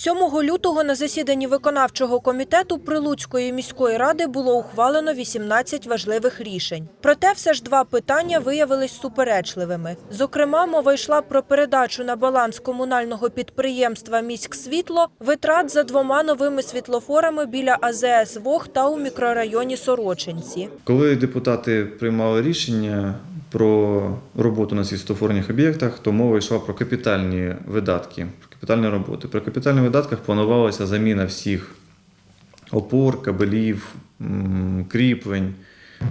7 лютого на засіданні виконавчого комітету Прилуцької міської ради було ухвалено 18 важливих рішень. Проте все ж два питання виявились суперечливими. Зокрема, мова йшла про передачу на баланс комунального підприємства «Міськсвітло» витрат за двома новими світлофорами біля АЗС «Вог» та у мікрорайоні Сорочинці. Коли депутати приймали рішення про роботу на свістофорних об'єктах, то мова йшла про капітальні видатки, про капітальні роботи. При капітальних видатках планувалася заміна всіх опор, кабелів, кріплень.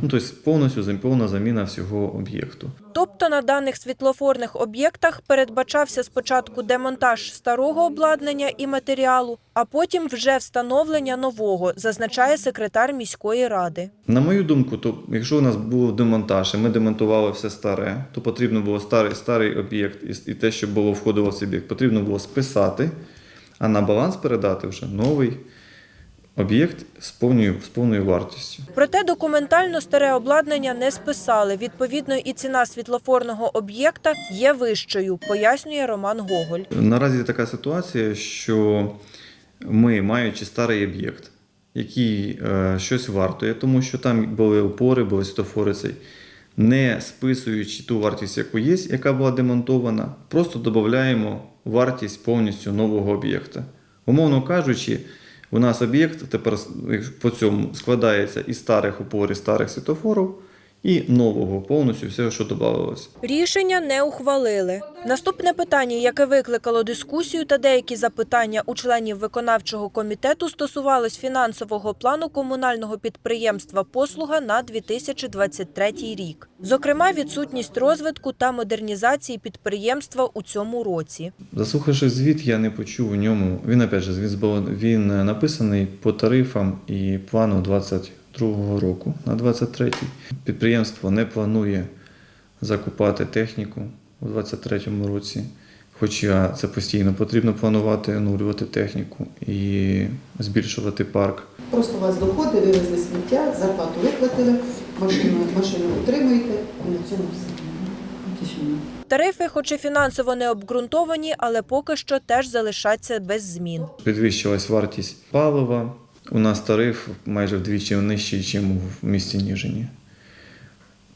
Ну, тобто повністю повна заміна всього об'єкту. Тобто на даних світлофорних об'єктах передбачався спочатку демонтаж старого обладнання і матеріалу, а потім вже встановлення нового, зазначає секретар міської ради. На мою думку, то якщо у нас був демонтаж, і ми демонтували все старе, то потрібно було старий, старий об'єкт і, те, що було входило в цей об'єкт, потрібно було списати, а на баланс передати вже новий об'єкт з повною, з повною вартістю. Проте документально старе обладнання не списали. Відповідно, і ціна світлофорного об'єкта є вищою, пояснює Роман Гоголь. Наразі така ситуація, що ми, маючи старий об'єкт, який е, щось вартує, тому що там були опори, були світофори цей, не списуючи ту вартість, яку є, яка була демонтована, просто додаємо вартість повністю нового об'єкта. Умовно кажучи, у нас об'єкт тепер по цьому складається із старих опор, старих світофорів, і нового повністю все, що додавалося. Рішення не ухвалили. Наступне питання, яке викликало дискусію та деякі запитання у членів виконавчого комітету, стосувалось фінансового плану комунального підприємства «Послуга» на 2023 рік. Зокрема, відсутність розвитку та модернізації підприємства у цьому році. Заслухавши звіт, я не почув у ньому. Він опять же, звіт він е, написаний по тарифам і плану 22 року на 23 Підприємство не планує закупати техніку у 23 році. Хоча це постійно потрібно планувати, оновлювати техніку і збільшувати парк. Просто у вас доходи, вивезли сміття, зарплату виплатили, машину, машину утримуєте, і на цьому все. Тарифи, хоч і фінансово не обґрунтовані, але поки що теж залишаться без змін. Підвищилась вартість палива. У нас тариф майже вдвічі нижчий, ніж в місті Ніжині.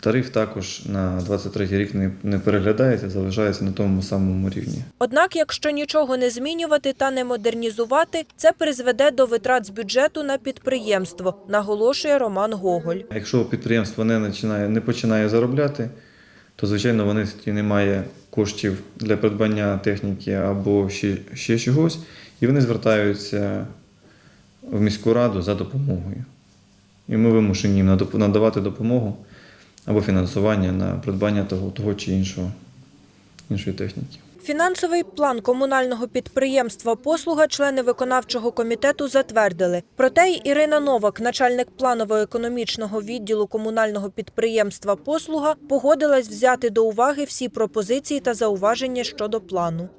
Тариф також на 23 рік не, не переглядається, залишається на тому самому рівні. Однак, якщо нічого не змінювати та не модернізувати, це призведе до витрат з бюджету на підприємство, наголошує Роман Гоголь. Якщо підприємство не починає, не починає заробляти, то звичайно вони не має коштів для придбання техніки або ще, ще чогось, і вони звертаються в міську раду за допомогою. І ми вимушені їм надавати допомогу або фінансування на придбання того, того чи іншого, іншої техніки. Фінансовий план комунального підприємства «Послуга» члени виконавчого комітету затвердили. Проте й Ірина Новак, начальник планово-економічного відділу комунального підприємства «Послуга», погодилась взяти до уваги всі пропозиції та зауваження щодо плану.